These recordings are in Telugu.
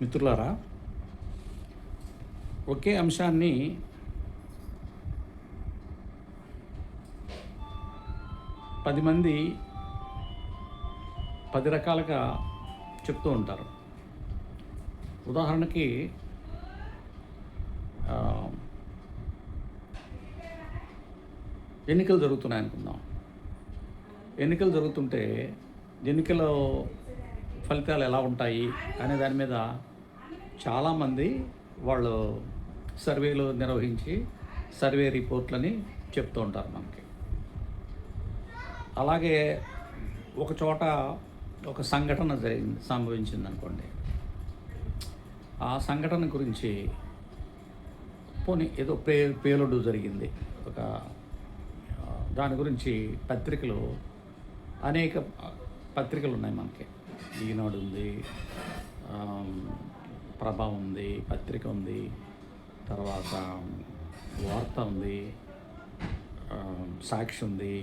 మిత్రులారా ఒకే అంశాన్ని పది మంది పది రకాలుగా చెప్తూ ఉంటారు. ఉదాహరణకి ఎన్నికలు జరుగుతున్నాయి అనుకుందాం. ఎన్నికలు జరుగుతుంటే ఎన్నికల ఫలితాలు ఎలా ఉంటాయి అనే దాని మీద చాలామంది వాళ్ళు సర్వేలు నిర్వహించి సర్వే రిపోర్ట్లని చెప్తూ ఉంటారు మనకి. అలాగే ఒక చోట ఒక సంఘటన జరిగింది సంభవించింది అనుకోండి ఆ సంఘటన గురించి పోనీ ఏదో పే పేలుడు జరిగింది. ఒక దాని గురించి పత్రికలు అనేక పత్రికలు ఉన్నాయి మనకి. ఈనాడు ఉంది ప్రభ ఉంది పత్రిక ఉంది తర్వాత వార్త ఉంది సాక్షి ఉంది.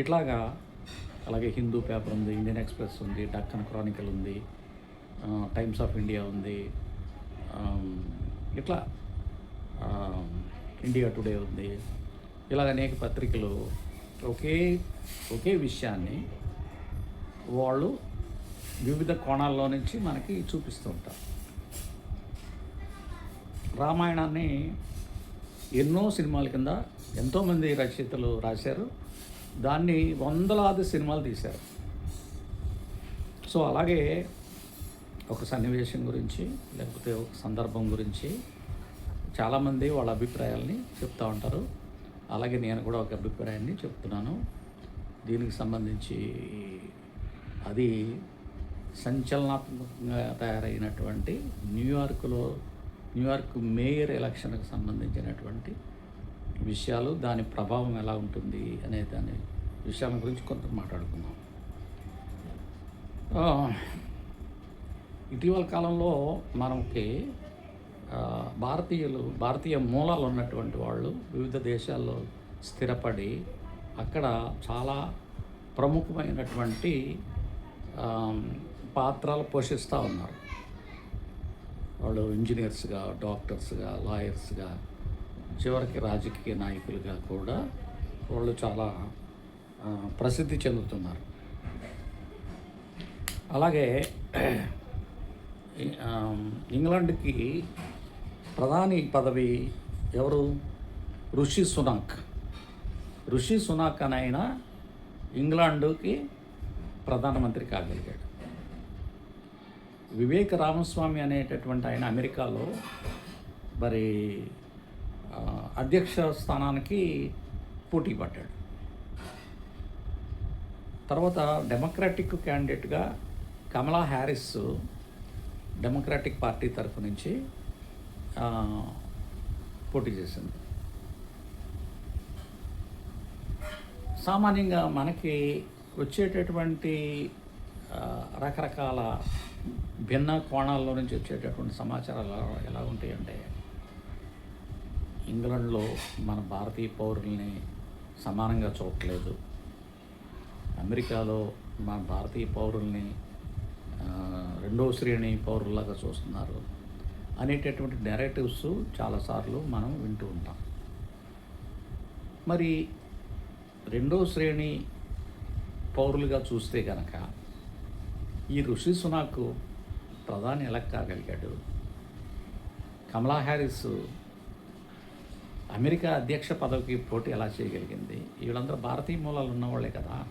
ఇట్లాగా అలాగే హిందూ పేపర్ ఉంది ఇండియన్ ఎక్స్ప్రెస్ ఉంది డక్కన్ క్రానికల్ ఉంది టైమ్స్ ఆఫ్ ఇండియా ఉంది ఇట్లా ఇండియా టుడే ఉంది. ఇలాగ అనేక పత్రికలు ఒకే ఒకే విషయాన్ని వాళ్ళు వివిధ కోణాల్లో నుంచి మనకి చూపిస్తూ ఉంటారు. రామాయణాన్ని ఎన్నో సినిమాల కింద ఎంతోమంది రచయితలు రాశారు. దాన్ని వందలాది సినిమాలు తీశారు. సో అలాగే ఒక సన్నివేశం గురించి లేకపోతే ఒక సందర్భం గురించి చాలామంది వాళ్ళ అభిప్రాయాల్ని చెప్తూ ఉంటారు. అలాగే నేను కూడా ఒక అభిప్రాయాన్ని చెప్తున్నాను. దీనికి సంబంధించి అది సంచలనాత్మకంగా తయారైనటువంటి న్యూయార్క్లో న్యూయార్క్ మేయర్ ఎలక్షన్కి సంబంధించినటువంటి విషయాలు దాని ప్రభావం ఎలా ఉంటుంది అనే దాని విషయాల గురించి కొంత మాట్లాడుకుందాం. ఇటీవల కాలంలో మనకి భారతీయులు భారతీయ మూలాలు ఉన్నటువంటి వాళ్ళు వివిధ దేశాల్లో స్థిరపడి అక్కడ చాలా ప్రముఖమైనటువంటి పాత్రలు పోషిస్తూ ఉన్నారు. వాళ్ళు ఇంజనీర్స్గా డాక్టర్స్గా లాయర్స్గా చివరికి రాజకీయ నాయకులుగా కూడా వాళ్ళు చాలా ప్రసిద్ధి చెందుతున్నారు. అలాగే ఇంగ్లాండ్కి ప్రధాని పదవి ఎవరు? ఋషి సునాక్. ఋషి సునాక్ అని ఆయన ఇంగ్లాండుకి ప్రధానమంత్రి కాగలిగాడు. వివేక రామస్వామి అనేటటువంటి ఆయన అమెరికాలో మరి అధ్యక్ష స్థానానికి పోటీ పడ్డాడు. తర్వాత డెమోక్రాటిక్ క్యాండిడేట్గా కమలా హ్యారిస్ డెమోక్రాటిక్ పార్టీ తరఫు నుంచి పోటీ చేసింది. సామాన్యంగా మనకి వచ్చేటటువంటి రకరకాల భిన్న కోణాల్లో నుంచి వచ్చేటటువంటి సమాచారాలు ఎలా- ఉంటాయి ఉంటాయంటే ఇంగ్లాండ్లో మన భారతీయ పౌరుల్ని సమానంగా చూడట్లేదు. అమెరికాలో మన భారతీయ పౌరుల్ని రెండో శ్రేణి పౌరుల్లాగా చూస్తున్నారు. అనేటటువంటి నెరేటివ్స్ చాలాసార్లు మనం వింటూ ఉంటాం. మరి రెండో శ్రేణి పౌరులుగా చూస్తే కనుక ఈ ఋషి సునాకు ప్రధాని ఎలా కాగలిగాడు. కమలా హ్యారిస్ అమెరికా అధ్యక్ష పదవికి పోటీ ఎలా చేయగలిగింది? వీళ్ళందరూ భారతీయ మూలాలు ఉన్నవాళ్ళే కదా.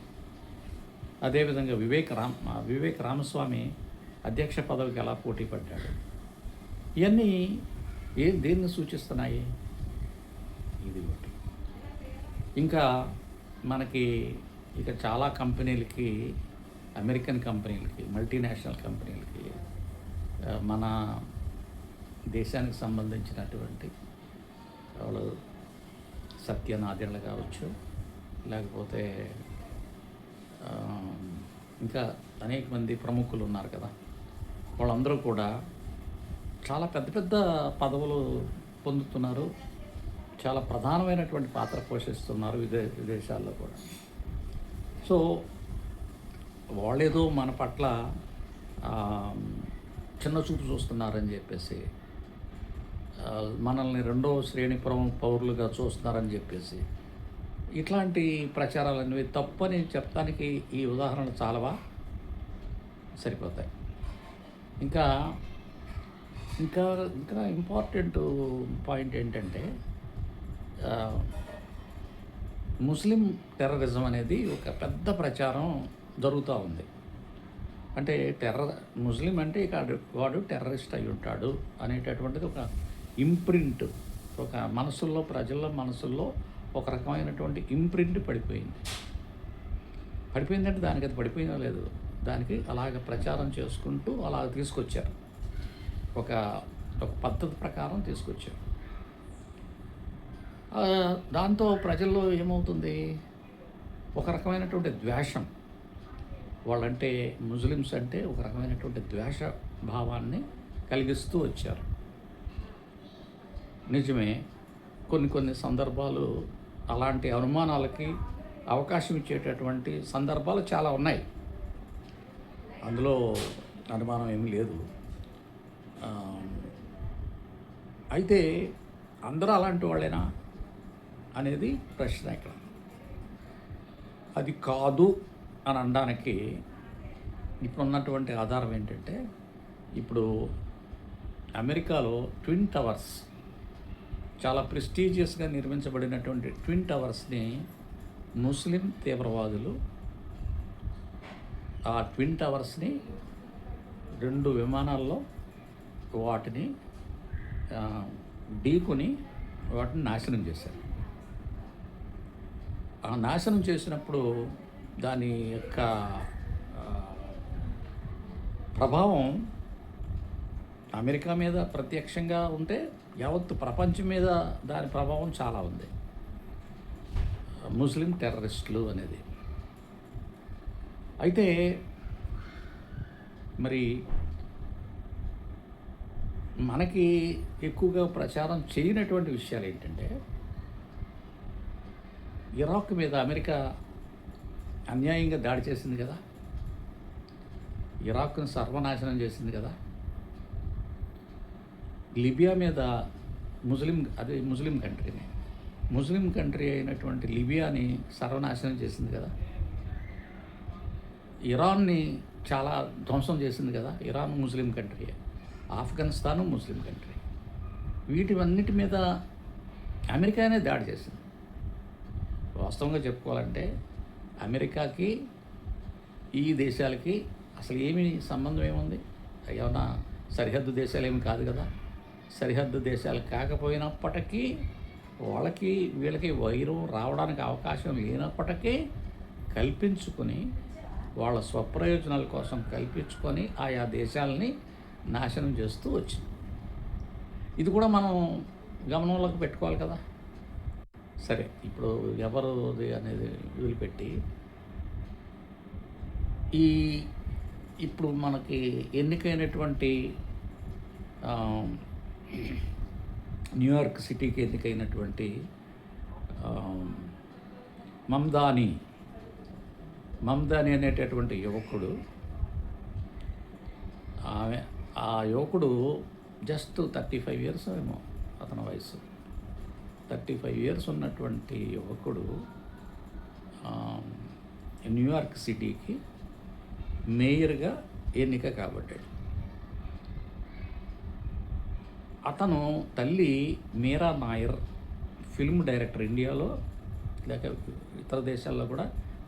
అదేవిధంగా వివేక్ రామ్ వివేక్ రామస్వామి అధ్యక్ష పదవికి ఎలా పోటీ పడ్డాడు? ఇవన్నీ ఏం దేన్ని సూచిస్తున్నాయి? ఇది ఒకటి ఇంకా మనకి ఇక చాలా కంపెనీలకి అమెరికన్ కంపెనీలకి మల్టీనేషనల్ కంపెనీలకి మన దేశానికి సంబంధించినటువంటి వాళ్ళు సత్యనాదెళ్ళ కావచ్చు లేకపోతే ఇంకా అనేక మంది ప్రముఖులు ఉన్నారు కదా. వాళ్ళందరూ కూడా చాలా పెద్ద పెద్ద పదవులు పొందుతున్నారు. చాలా ప్రధానమైనటువంటి పాత్ర పోషిస్తున్నారు విదే విదేశాల్లో కూడా. సో వాళ్ళేదో మన పట్ల చిన్న చూపు చూస్తున్నారని చెప్పేసి మనల్ని రెండో శ్రేణి పౌరులుగా చూస్తున్నారని చెప్పేసి ఇట్లాంటి ప్రచారాలనేవి తప్పని చెప్పడానికి ఈ ఉదాహరణ చాలవా? సరిపోతాయి. ఇంకా ఇంకా ఇంకా ఇంపార్టెంట్ పాయింట్ ఏంటంటే ముస్లిం టెర్రరిజం అనేది ఒక పెద్ద ప్రచారం జరుగుతూ ఉంది. అంటే టెర్రర్ ముస్లిం అంటే ఇక వాడు టెర్రరిస్ట్ అయి ఉంటాడు అనేటటువంటిది ఒక ఇంప్రింట్ ఒక మనసుల్లో ప్రజల మనసుల్లో ఒక రకమైనటువంటి ఇంప్రింట్ పడిపోయింది. పడిపోయిందంటే దానికి అది పడిపోయిందో లేదు. దానికి అలాగ ప్రచారం చేసుకుంటూ అలాగ తీసుకొచ్చారు. ఒక ఒక పద్ధతి ప్రకారం తీసుకొచ్చారు. దాంతో ప్రజల్లో ఏమవుతుంది? ఒక రకమైనటువంటి ద్వేషం. వాళ్ళంటే ముస్లిమ్స్ అంటే ఒక రకమైనటువంటి ద్వేష భావాన్ని కలిగిస్తూ వచ్చారు. నిజమే కొన్ని కొన్ని సందర్భాలు అలాంటి అనుమానాలకి అవకాశం ఇచ్చేటటువంటి సందర్భాలు చాలా ఉన్నాయి. అందులో అనుమానం ఏమీ లేదు. అయితే అందరూ అలాంటి వాళ్ళేనా అనేది ప్రశ్న ఇక్కడ. అది కాదు. అని అనడానికి ఇప్పుడు ఉన్నటువంటి ఆధారం ఏంటంటే ఇప్పుడు అమెరికాలో ట్విన్ టవర్స్ చాలా ప్రెస్టీజియస్గా నిర్మించబడినటువంటి ట్విన్ టవర్స్ని ముస్లిం తీవ్రవాదులు ఆ ట్విన్ టవర్స్ని రెండు విమానాల్లో వాటిని ఢీకొని వాటిని నాశనం చేశారు. ఆ నాశనం చేసినప్పుడు దాని యొక్క ప్రభావం అమెరికా మీద ప్రత్యక్షంగా ఉంటే యావత్తు ప్రపంచం మీద దాని ప్రభావం చాలా ఉంది. ముస్లిం టెర్రరిస్టులు అనేది. అయితే మరి మనకి ఎక్కువగా ప్రచారం చేయనటువంటి విషయాలు ఏంటంటే ఇరాక్ మీద అమెరికా అన్యాయంగా దాడి చేసింది కదా? ఇరాక్ను సర్వనాశనం చేసింది కదా? లిబియా మీద ముస్లిం అది ముస్లిం కంట్రీని ముస్లిం కంట్రీ అయినటువంటి లిబియాని సర్వనాశనం చేసింది కదా? ఇరాన్ని చాలా ధ్వంసం చేసింది కదా? Iran Muslim country. Afghanistan Muslim country. వీటివన్నిటి మీద అమెరికానే దాడి చేసింది. వాస్తవంగా చెప్పుకోవాలంటే అమెరికాకి ఈ దేశాలకి అసలు ఏమి సంబంధం ఏముంది? ఏమన్నా సరిహద్దు దేశాలు ఏమి కాదు కదా. సరిహద్దు దేశాలు కాకపోయినప్పటికీ వాళ్ళకి వీళ్ళకి వైరం రావడానికి అవకాశం లేనప్పటికీ కల్పించుకొని వాళ్ళ స్వప్రయోజనాల కోసం కల్పించుకొని ఆయా దేశాలని నాశనం చేస్తూ వచ్చింది. ఇది కూడా మనం గమనంలోకి పెట్టుకోవాలి కదా. సరే ఇప్పుడు ఎవరిది అనేది వదిలిపెట్టి ఈ ఇప్పుడు మనకి ఎన్నికైనటువంటి న్యూయార్క్ సిటీకి ఎన్నికైనటువంటి మమ్దాని మమ్దాని అనేటటువంటి యువకుడు ఆమె ఆ యువకుడు జస్ట్ థర్టీ ఫైవ్ ఇయర్స్ ఏమో అతని వయసు థర్టీ ఫైవ్ ఇయర్స్ ఉన్నటువంటి యువకుడు న్యూయార్క్ సిటీకి మేయర్గా ఎన్నిక కాబడ్డాడు అతను తల్లి మీరా నాయర్ ఫిల్మ్ డైరెక్టర్ ఇండియాలో లేక ఇతర దేశాల్లో కూడా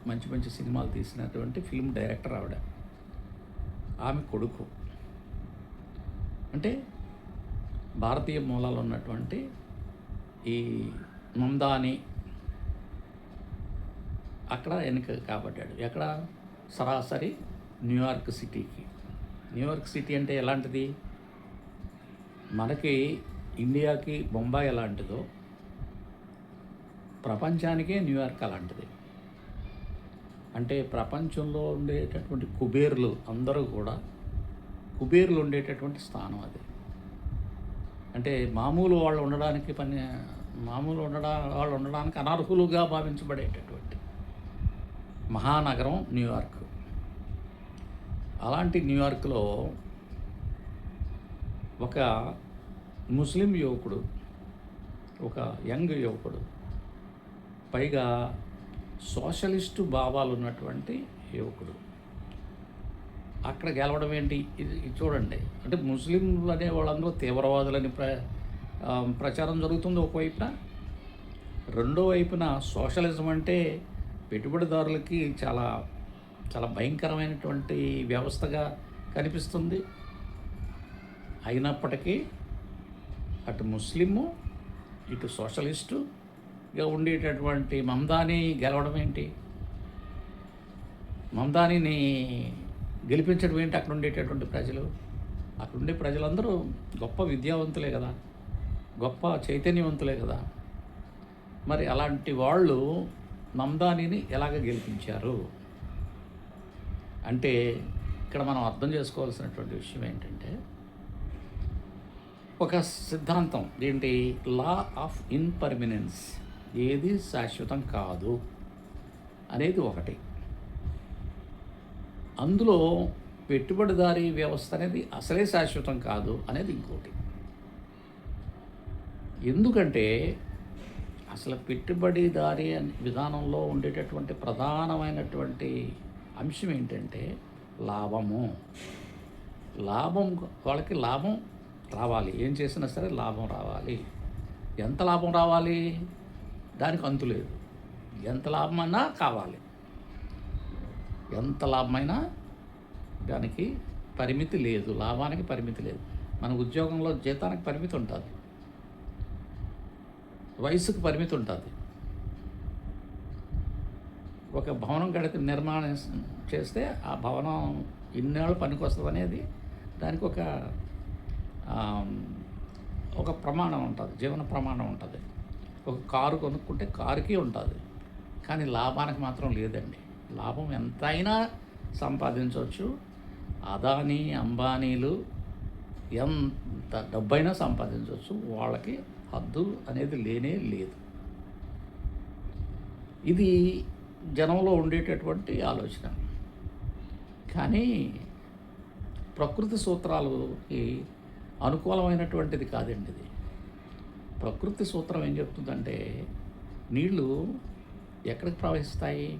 మంచి మంచి సినిమాలు తీసినటువంటి ఫిల్మ్ డైరెక్టర్ ఆవిడ. ఆమె కొడుకు. అంటే భారతీయ మూలాలు ఉన్నటువంటి ఈ ముందాని అక్కడ వెనుక కాబడ్డాడు. ఎక్కడ? సరాసరి న్యూయార్క్ సిటీకి. న్యూయార్క్ సిటీ అంటే ఎలాంటిది? మనకి ఇండియాకి బొంబాయి ఎలాంటిదో ప్రపంచానికే న్యూయార్క్ అలాంటిది. అంటే ప్రపంచంలో ఉండేటటువంటి కుబేర్లు అందరూ కూడా కుబేర్లు ఉండేటటువంటి స్థానం అది. అంటే మామూలు వాళ్ళు ఉండడానికి పని మామూలు ఉండడా వాళ్ళు ఉండడానికి అనర్హులుగా భావించబడేటటువంటి మహానగరం న్యూయార్క్ అలాంటి న్యూయార్క్లో ఒక ముస్లిం యువకుడు ఒక యంగ్ యువకుడు పైగా సోషలిస్టు భావాలు ఉన్నటువంటి యువకుడు. అక్కడ గెలవడం ఏంటి? ఇది చూడండి. అంటే ముస్లింలు అనే వాళ్ళందరూ తీవ్రవాదులని ప్ర ప్రచారం జరుగుతుంది ఒకవైపున. రెండో వైపున సోషలిజం అంటే పెట్టుబడిదారులకి చాలా చాలా భయంకరమైనటువంటి వ్యవస్థగా కనిపిస్తుంది. అయినప్పటికీ అటు ముస్లిము ఇటు సోషలిస్టుగా ఉండేటటువంటి మమదాని గెలవడం ఏంటి? మమదానిని గెలిపించడం ఏంటి? అక్కడ ఉండేటటువంటి ప్రజలు? అక్కడుండే ప్రజలందరూ గొప్ప విద్యావంతులే కదా. గొప్ప చైతన్యవంతులే కదా. మరి అలాంటి వాళ్ళు నందానిని ఎలాగ గెలిపించారు? అంటే ఇక్కడ మనం అర్థం చేసుకోవాల్సినటువంటి విషయం ఏంటంటే ఒక సిద్ధాంతం ఏంటి? లా ఆఫ్ ఇన్పర్మినెన్స్ ఏది శాశ్వతం కాదు అనేది ఒకటి. అందులో పెట్టుబడిదారీ వ్యవస్థ అనేది అసలే శాశ్వతం కాదు అనేది ఇంకోటి. ఎందుకంటే అసలు పెట్టుబడిదారీ అనే విధానంలో ఉండేటటువంటి ప్రధానమైనటువంటి అంశం ఏంటంటే లాభము. లాభం వాళ్ళకి లాభం రావాలి. ఏం చేసినా సరే లాభం రావాలి. ఎంత లాభం రావాలి? దానికి అంతు లేదు. ఎంత లాభమైనా కావాలి. ఎంత లాభమైనా దానికి పరిమితి లేదు. లాభానికి పరిమితి లేదు. మన ఉద్యోగంలో జీతానికి పరిమితి ఉంటుంది. వయసుకు పరిమితి ఉంటుంది. ఒక భవనం కడితే నిర్మాణం చేస్తే ఆ భవనం ఇన్నేళ్ళు పనికొస్తుంది అనేది దానికి ఒక ఒక ప్రమాణం ఉంటుంది జీవన ప్రమాణం ఉంటుంది. ఒక కారు కొనుక్కుంటే కారుకి ఉంటుంది. కానీ లాభానికి మాత్రం లేదండి. లాభం ఎంతైనా సంపాదించవచ్చు. అదానీ అంబానీలు ఎంత డబ్బైనా సంపాదించవచ్చు. వాళ్ళకి హద్దులు అనేది లేనే లేదు. ఇది జనంలో ఉండేటటువంటి ఆలోచన. కానీ ప్రకృతి సూత్రాలకి అనుకూలమైనటువంటిది కాదండి ఇది. ప్రకృతి సూత్రం ఏం చెప్తుందంటే నీళ్ళు ఎక్కడికి ప్రవహిస్తాయి?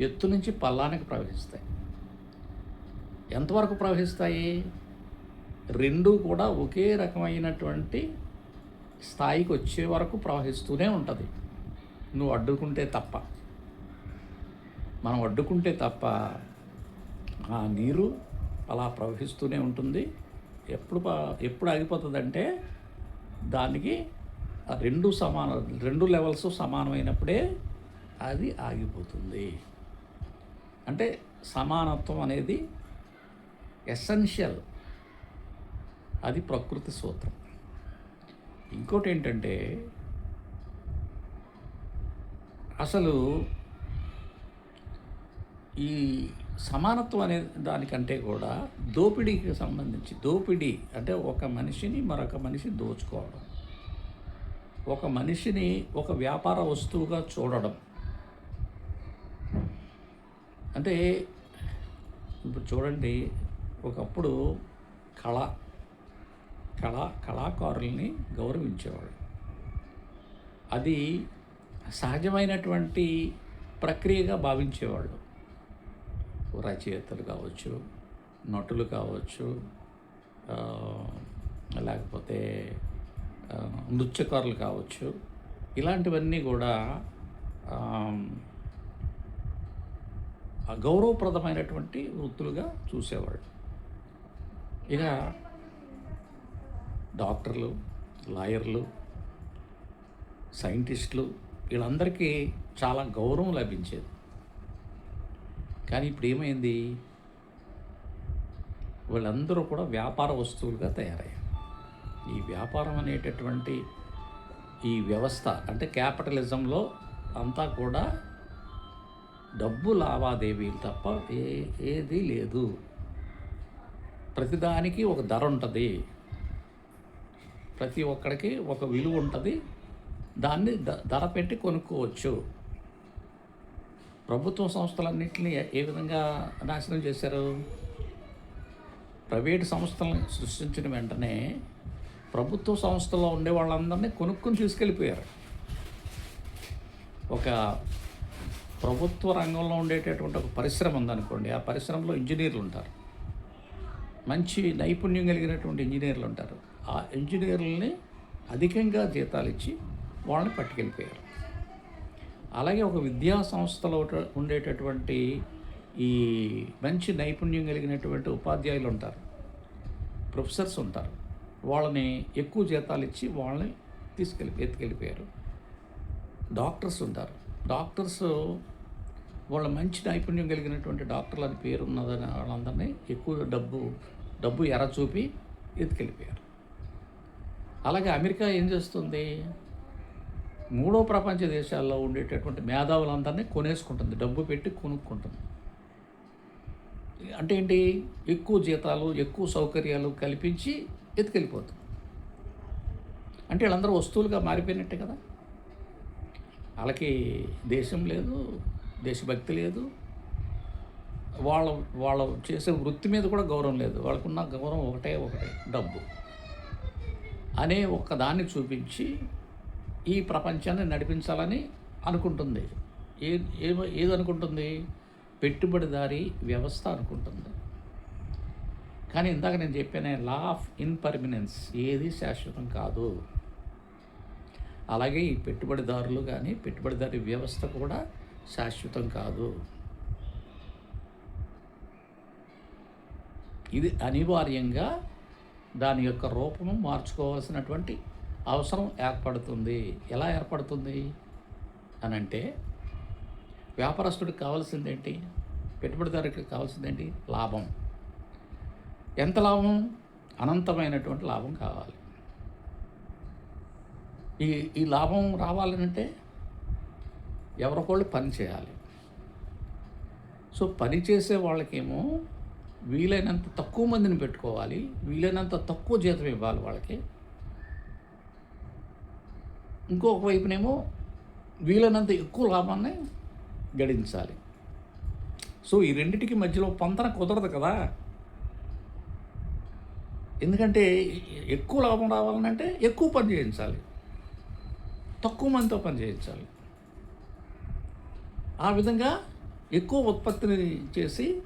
ఎత్తు నుంచి పల్లానికి ప్రవహిస్తాయి. ఎంతవరకు ప్రవహిస్తాయి? రెండు కూడా ఒకే రకమైనటువంటి స్థాయికి వచ్చే వరకు ప్రవహిస్తూనే ఉంటుంది. నువ్వు అడ్డుకుంటే తప్ప. మనం అడ్డుకుంటే తప్ప ఆ నీరు అలా ప్రవహిస్తూనే ఉంటుంది. ఎప్పుడు ప- ఎప్పుడు ఆగిపోతుందంటే దానికి రెండు సమాన రెండు లెవెల్స్ సమానమైనప్పుడే అది ఆగిపోతుంది. అంటే సమానత్వం అనేది ఎసెన్షియల్. అది ప్రకృతి సూత్రం. ఇంకోటి ఏంటంటే అసలు ఈ సమానత్వం అనే దానికంటే కూడా దోపిడీకి సంబంధించి దోపిడీ అంటే ఒక మనిషిని మరొక మనిషి దోచుకోవడం. ఒక మనిషిని ఒక వ్యాపార వస్తువుగా చూడడం. అంటే ఇప్పుడు చూడండి ఒకప్పుడు కళ కళా కళాకారుల్ని గౌరవించేవాడు అది సహజమైనటువంటి ప్రక్రియగా భావించేవాళ్ళు. రచయితలు కావచ్చు నటులు కావచ్చు లేకపోతే నృత్యకారులు కావచ్చు ఇలాంటివన్నీ కూడా గౌరవప్రదమైనటువంటి వృత్తులుగా చూసేవాళ్ళు. ఇక డాక్టర్లు లాయర్లు సైంటిస్టులు వీళ్ళందరికీ చాలా గౌరవం లభించేది. కానీ ఇప్పుడు ఏమైంది వీళ్ళందరూ కూడా వ్యాపార వస్తువులుగా తయారయ్యారు. ఈ వ్యాపారం అనేటటువంటి ఈ వ్యవస్థ అంటే క్యాపిటలిజంలో అంతా కూడా డబ్బు లావాదేవీలు తప్ప ఏ ఏది లేదు. ప్రతిదానికి ఒక ధర ఉంటుంది. ప్రతి ఒక్కడికి ఒక విలువ ఉంటుంది. దాన్ని ద- ధర పెట్టి కొనుక్కోవచ్చు. ప్రభుత్వ సంస్థలన్నింటినీ ఏ- విధంగా నాశనం చేశారు? ప్రైవేట్ సంస్థలను సృష్టించిన వెంటనే ప్రభుత్వ సంస్థలో ఉండే వాళ్ళందరినీ కొనుక్కొని తీసుకెళ్ళిపోయారు. ఒక ప్రభుత్వ రంగంలో ఉండేటటువంటి ఒక పరిశ్రమ ఉందనుకోండి ఆ పరిశ్రమలో ఇంజనీర్లు ఉంటారు మంచి నైపుణ్యం కలిగినటువంటి ఇంజనీర్లు ఉంటారు ఆ ఇంజనీర్లని అధికంగా జీతాలు ఇచ్చి వాళ్ళని పట్టుకెళ్ళిపోయారు. అలాగే ఒక విద్యా సంస్థలో ఉండేటటువంటి ఈ మంచి నైపుణ్యం కలిగినటువంటి ఉపాధ్యాయులు ఉంటారు. ప్రొఫెసర్స్ ఉంటారు. వాళ్ళని ఎక్కువ జీతాలు ఇచ్చి వాళ్ళని తీసుకెళ్ళి ఎత్తుకెళ్ళిపోయారు. డాక్టర్స్ ఉంటారు. డాక్టర్స్ వాళ్ళ మంచి నైపుణ్యం కలిగినటువంటి డాక్టర్లు అని పేరు ఉన్నదని వాళ్ళందరినీ ఎక్కువ డబ్బు డబ్బు ఎర చూపి ఎత్తుకెళ్ళిపోయారు. అలాగే అమెరికా ఏం చేస్తుంది? మూడో ప్రపంచ దేశాల్లో ఉండేటటువంటి మేధావులందరినీ కొనేసుకుంటుంది. డబ్బు పెట్టి కొనుక్కుంటుంది. అంటే ఏంటి? ఎక్కువ జీతాలు ఎక్కువ సౌకర్యాలు కల్పించి ఎత్తుకెళ్ళిపోతుంది. అంటే వీళ్ళందరూ వస్తువులుగా మారిపోయినట్టే కదా? వాళ్ళకి దేశం లేదు దేశభక్తి లేదు. వాళ్ళ వాళ్ళ చేసే వృత్తి మీద కూడా గౌరవం లేదు. వాళ్ళకున్న గౌరవం ఒకటే ఒకటే డబ్బు. అనే ఒక్క దాన్ని చూపించి ఈ ప్రపంచాన్ని నడిపించాలని అనుకుంటుంది. ఏ ఏమ ఏదనుకుంటుంది? పెట్టుబడిదారీ వ్యవస్థ అనుకుంటుంది. కానీ ఇందాక నేను చెప్పానే లా ఆఫ్ ఇన్పర్మినెన్స్ ఏది శాశ్వతం కాదు. అలాగే ఈ పెట్టుబడిదారులు కానీ పెట్టుబడిదారీ వ్యవస్థ కూడా శాశ్వతం కాదు. ఇది అనివార్యంగా దాని యొక్క రూపము మార్చుకోవాల్సినటువంటి అవసరం ఏర్పడుతుంది. ఎలా ఏర్పడుతుంది? అని అంటే వ్యాపారస్తుడికి కావాల్సిందేంటి? పెట్టుబడిదారుడికి కావాల్సిందేంటి? లాభం. ఎంత లాభం? అనంతమైనటువంటి లాభం కావాలి. ఈ ఈ లాభం రావాలంటే ఎవరికోళ్ళు పని చేయాలి. సో పని చేసే వాళ్ళకేమో వీలైనంత తక్కువ మందిని పెట్టుకోవాలి వీలైనంత తక్కువ జీతం ఇవ్వాలి వాళ్ళకి. ఇంకొక వైపునేమో వీలైనంత ఎక్కువ లాభాన్ని గడించాలి. సో ఈ రెండింటికి మధ్యలో పంతన కుదరదు కదా. ఎందుకంటే ఎక్కువ లాభం రావాలంటే ఎక్కువ పని చేయించాలి. తక్కువ మందితో పని చేయించాలి. ఆ విధంగా ఎక్కువ ఉత్పత్తిని చేసి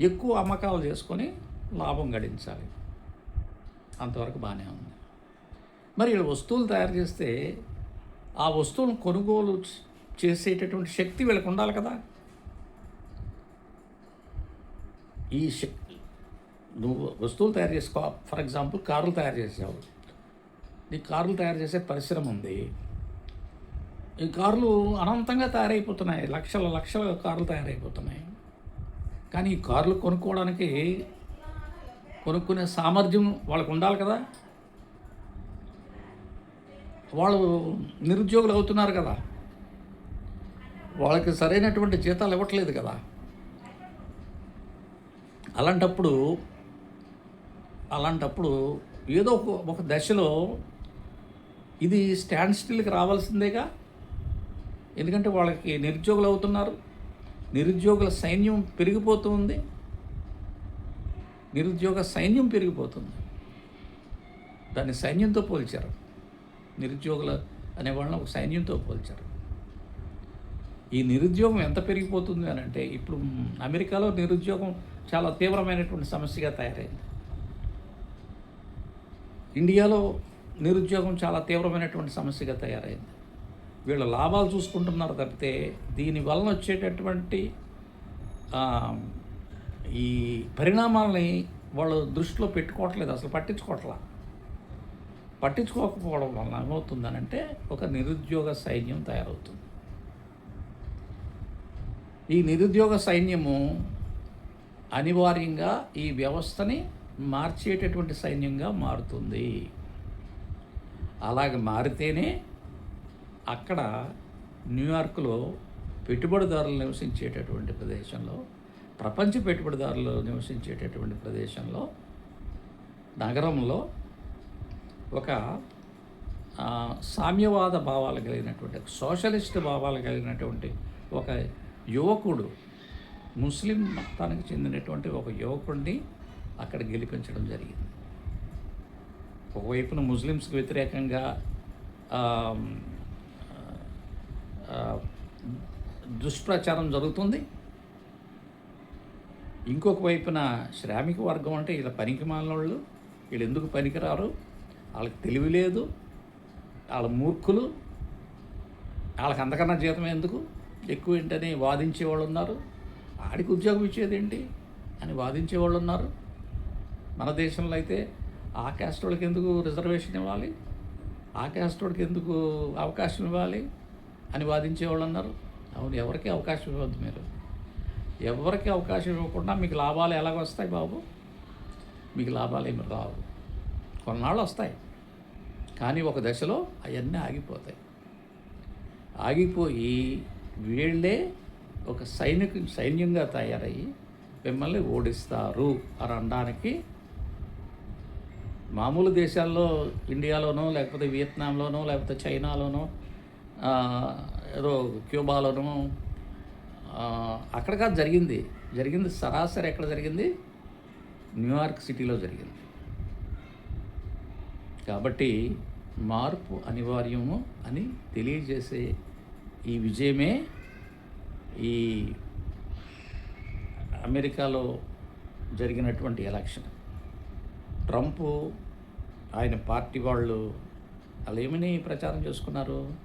ఎక్కువ అమ్మకాలు చేసుకొని లాభం గడించాలి. అంతవరకు బాగానే ఉంది. మరి వీళ్ళు వస్తువులు తయారు చేస్తే ఆ వస్తువులను కొనుగోలు చేసేటటువంటి శక్తి వీళ్ళకి ఉండాలి కదా. ఈ శక్తి నువ్వు వస్తువులు తయారు చేసుకో ఫర్ ఎగ్జాంపుల్ కార్లు తయారు చేసావు. నీ కార్లు తయారు చేసే పరిశ్రమ ఉంది. ఈ కార్లు అనంతంగా తయారైపోతున్నాయి. లక్షల లక్షల కార్లు తయారైపోతున్నాయి. కానీ ఈ కార్లు కొనుక్కోవడానికి కొనుక్కునే సామర్థ్యం వాళ్ళకు ఉండాలి కదా? వాళ్ళు నిరుద్యోగులు అవుతున్నారు కదా. వాళ్ళకి సరైనటువంటి జీతాలు ఇవ్వట్లేదు కదా. అలాంటప్పుడు అలాంటప్పుడు ఏదో ఒక ఒక దశలో ఇది స్టాండ్ స్టిల్కి రావాల్సిందేగా? ఎందుకంటే వాళ్ళకి నిరుద్యోగులు అవుతున్నారు. నిరుద్యోగుల సైన్యం పెరిగిపోతుంది. నిరుద్యోగ సైన్యం పెరిగిపోతుంది. దాన్ని సైన్యంతో పోల్చారు. నిరుద్యోగుల అనే వాళ్ళని ఒక సైన్యంతో పోల్చారు. ఈ నిరుద్యోగం ఎంత పెరిగిపోతుంది అని అంటే ఇప్పుడు అమెరికాలో నిరుద్యోగం చాలా తీవ్రమైనటువంటి సమస్యగా తయారైంది. ఇండియాలో నిరుద్యోగం చాలా తీవ్రమైనటువంటి సమస్యగా తయారైంది. వీళ్ళ లాభాలు చూసుకుంటున్నారు తప్పితే దీని వలన వచ్చేటటువంటి ఈ పరిణామాలని వాళ్ళు దృష్టిలో పెట్టుకోవట్లేదు అసలు పట్టించుకోవట్లా. పట్టించుకోకపోవడం వలన ఏమవుతుందనంటే ఒక నిరుద్యోగ సైన్యం తయారవుతుంది. ఈ నిరుద్యోగ సైన్యము అనివార్యంగా ఈ వ్యవస్థని మార్చేటటువంటి సైన్యంగా మారుతుంది. అలాగ మారితేనే అక్కడ న్యూయార్క్లో పెట్టుబడిదారులు నివసించేటటువంటి ప్రదేశంలో ప్రపంచ పెట్టుబడిదారులు నివసించేటటువంటి ప్రదేశంలో నగరంలో ఒక సామ్యవాద భావాలు కలిగినటువంటి సోషలిస్ట్ భావాలు కలిగినటువంటి ఒక యువకుడు ముస్లిం మతానికి చెందినటువంటి ఒక యువకుడిని అక్కడ గెలిపించడం జరిగింది. ఒకవైపున ముస్లిమ్స్కి వ్యతిరేకంగా దుష్ప్రచారం జరుగుతుంది. ఇంకొక వైపున శ్రామిక వర్గం అంటే ఇలా పనికి మాలినోళ్ళు వీళ్ళు ఎందుకు పనికిరారు? వాళ్ళకి తెలివి లేదు వాళ్ళ మూర్ఖులు వాళ్ళకి అంతకన్నా జీతం ఎందుకు? ఎక్కువ ఏంటని వాదించే వాళ్ళు ఉన్నారు. ఆడికి ఉద్యోగం ఇచ్చేది ఏంటి అని వాదించే వాళ్ళు ఉన్నారు. మన దేశంలో అయితే ఆ క్యాస్ట్ వాళ్ళకి ఎందుకు రిజర్వేషన్ ఇవ్వాలి? ఆ క్యాస్ట్ వాళ్ళకి ఎందుకు అవకాశం ఇవ్వాలి? అని వాదించే వాళ్ళు అన్నారు అవును ఎవరికి అవకాశం ఇవ్వద్దు మీరు. ఎవరికి అవకాశం ఇవ్వకుండా మీకు లాభాలు ఎలాగ వస్తాయి బాబు? మీకు లాభాలు ఏమి రావు. కొన్నాళ్ళు వస్తాయి. కానీ ఒక దశలో అవన్నీ ఆగిపోతాయి. ఆగిపోయి వీళ్ళే ఒక సైనిక సైన్యంగా తయారయ్యి మిమ్మల్ని ఓడిస్తారు అని అనడానికి మామూలు దేశాల్లో ఇండియాలోనో లేకపోతే వియత్నాంలోనో లేకపోతే చైనాలోనో ఏదో క్యూబాలోను అక్కడ కాదు జరిగింది. జరిగింది సరాసరి ఎక్కడ జరిగింది? న్యూయార్క్ సిటీలో జరిగింది. కాబట్టి మార్పు అనివార్యము అని తెలియజేసే ఈ విజయమే ఈ అమెరికాలో జరిగినటువంటి ఎలక్షన్. ట్రంప్ ఆయన పార్టీ వాళ్ళు వాళ్ళు ఏమని ప్రచారం చేసుకున్నారు?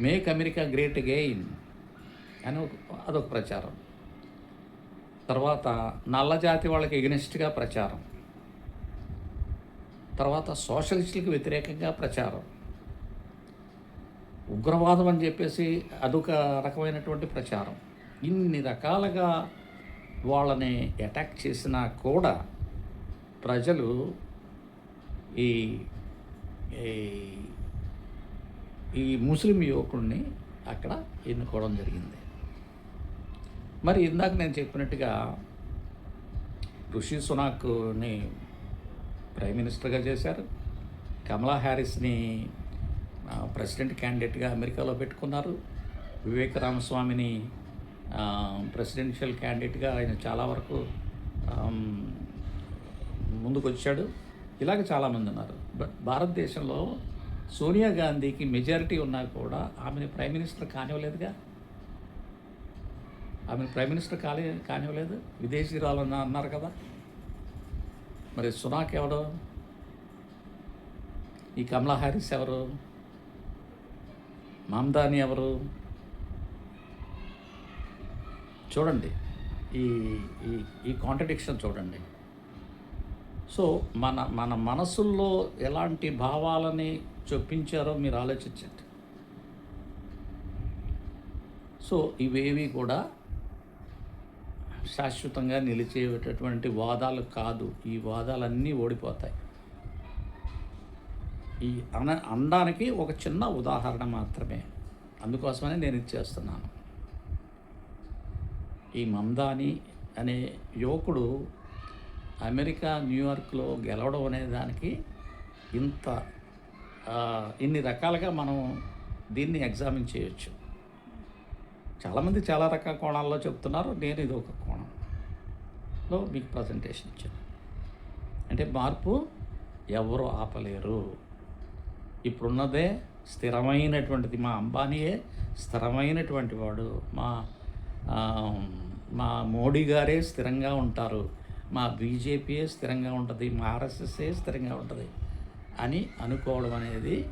మేక్ అమెరికా గ్రేట్ అగెయిన్ అని ఒక అదొక ప్రచారం. తర్వాత నల్ల జాతి వాళ్ళకి ఎగనిస్ట్గా ప్రచారం. తర్వాత సోషలిస్టులకు వ్యతిరేకంగా ప్రచారం. ఉగ్రవాదం అని చెప్పేసి అదొక రకమైనటువంటి ప్రచారం. ఇన్ని రకాలుగా వాళ్ళని అటాక్ చేసినా కూడా ప్రజలు ఈ ఈ- ముస్లిం యువకుడిని అక్కడ ఎన్నుకోవడం జరిగింది. మరి ఇందాక నేను చెప్పినట్టుగా ఋషి సునాక్ని ప్రైమ్ మినిస్టర్గా చేశారు. కమలా హ్యారిస్ని ప్రెసిడెంట్ క్యాండిడేట్గా అమెరికాలో పెట్టుకున్నారు. వివేక రామస్వామిని ప్రెసిడెన్షియల్ క్యాండిడేట్గా ఆయన చాలా వరకు ముందుకు వచ్చాడు ఇలాగ చాలామంది ఉన్నారు. బట్ భారతదేశంలో సోనియా గాంధీకి మెజారిటీ ఉన్నా కూడా ఆమెను ప్రైమ్ మినిస్టర్ కానివ్వలేదుగా. ఆమెను ప్రైమ్ మినిస్టర్ కాలే కానివ్వలేదు. విదేశీరాలు అన్న- అన్నారు కదా. మరి సునాక్ ఎవడు ఈ కమలా హారిస్ ఎవరు? మామ్దాని ఎవరు? చూడండి. ఈ ఈ ఈ కాంట్రడిక్షన్ చూడండి. సో మన మన మనసుల్లో ఎలాంటి భావాలని చొప్పించారో మీరు ఆలోచించండి. సో ఇవేవి కూడా శాశ్వతంగా నిలిచేటటువంటి వాదాలు కాదు. ఈ వాదాలన్నీ ఓడిపోతాయి. ఈ అన అనడానికి ఒక చిన్న ఉదాహరణ మాత్రమే. అందుకోసమనే నేను ఇచ్చేస్తున్నాను ఈ మందాని అనే యువకుడు అమెరికా న్యూయార్క్లో గెలవడం అనే దానికి ఇంత ఇన్ని రకాలుగా మనం దీన్ని ఎగ్జామిన్ చేయొచ్చు. చాలామంది చాలా రకాల కోణాల్లో చెప్తున్నారు నేను ఇది ఒక కోణంలో మీకు ప్రజెంటేషన్ ఇచ్చాను. అంటే మార్పు ఎవరు ఆపలేరు. ఇప్పుడున్నదే స్థిరమైనటువంటిది. మా అంబానీయే స్థిరమైనటువంటి వాడు. మా మా మోడీ గారే స్థిరంగా ఉంటారు. మా బీజేపీయే స్థిరంగా ఉంటుంది. మా ఆర్ఎస్ఎస్ఏ స్థిరంగా ఉంటుంది. అని అనుకోవడం అనేది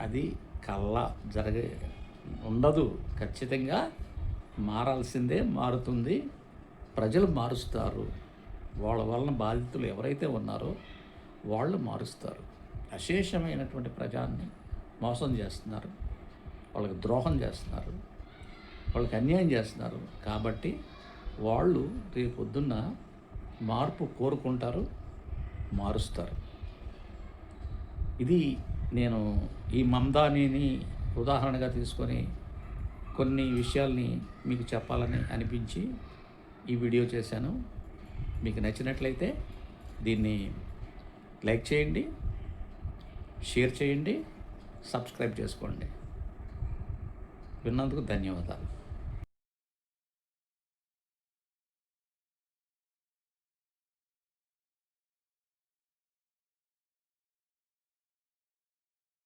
అది కళ్ళ జరగే ఉండదు. ఖచ్చితంగా మారాల్సిందే మారుతుంది. ప్రజలు మారుస్తారు. వాళ్ళ వలన బాధితులు ఎవరైతే ఉన్నారో వాళ్ళు మారుస్తారు. అశేషమైనటువంటి ప్రజాన్ని మోసం చేస్తున్నారు. వాళ్ళకి ద్రోహం చేస్తున్నారు. వాళ్ళకి అన్యాయం చేస్తున్నారు. కాబట్టి వాళ్ళు రేపొద్దున్న మార్పు కోరుకుంటారు మారుస్తారు. ఇది నేను ఈ మమ్దానిని ఉదాహరణగా తీసుకొని కొన్ని విషయాల్ని మీకు చెప్పాలని అనిపించి ఈ వీడియో చేశాను. మీకు నచ్చినట్లయితే దీన్ని లైక్ చేయండి షేర్ చేయండి సబ్స్క్రైబ్ చేసుకోండి. విన్నందుకు ధన్యవాదాలు.